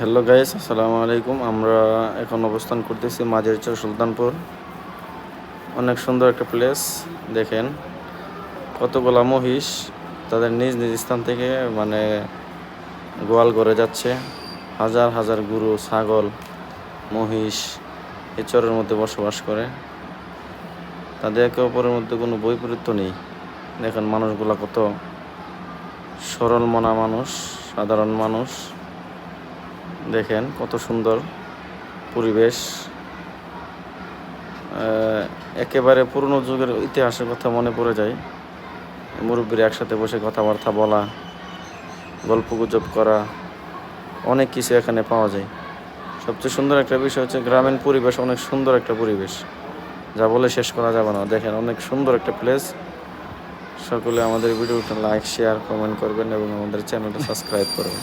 Hello guys আসসালামু আলাইকুম আমরা এখন অবস্থান করতেছি মাঝের চর সুলতানপুর অনেক সুন্দর একটা প্লেস দেখেন। কতগুলা মহিষ তাদের নিজ নিজ স্থান থেকে মানে গোয়াল করে যাচ্ছে। হাজার হাজার গরু, ছাগল, মহিষ এই চরের মধ্যে বসবাস করে। তাদের একে অপরের মধ্যে কোনো বৈপরীত্য নেই। দেখেন মানুষগুলা কত সরল মনা মানুষ, সাধারণ মানুষ। দেখেন কত সুন্দর পরিবেশ। একেবারে পুরনো যুগের ইতিহাসের কথা মনে পড়ে যায়। মুরব্বীরা একসাথে বসে কথাবার্তা বলা গল্প গুজব করা, অনেক কিছু এখানে পাওয়া যায়। সবচেয়ে সুন্দর একটা বিষয় হচ্ছে গ্রামীণ পরিবেশ অনেক সুন্দর একটা পরিবেশ। যা বলে শেষ করা যাবে না। দেখেন অনেক সুন্দর একটা প্লেস সকলে আমাদের ভিডিওটা লাইক শেয়ার কমেন্ট করবেন এবং আমাদের চ্যানেলটা সাবস্ক্রাইব করবেন।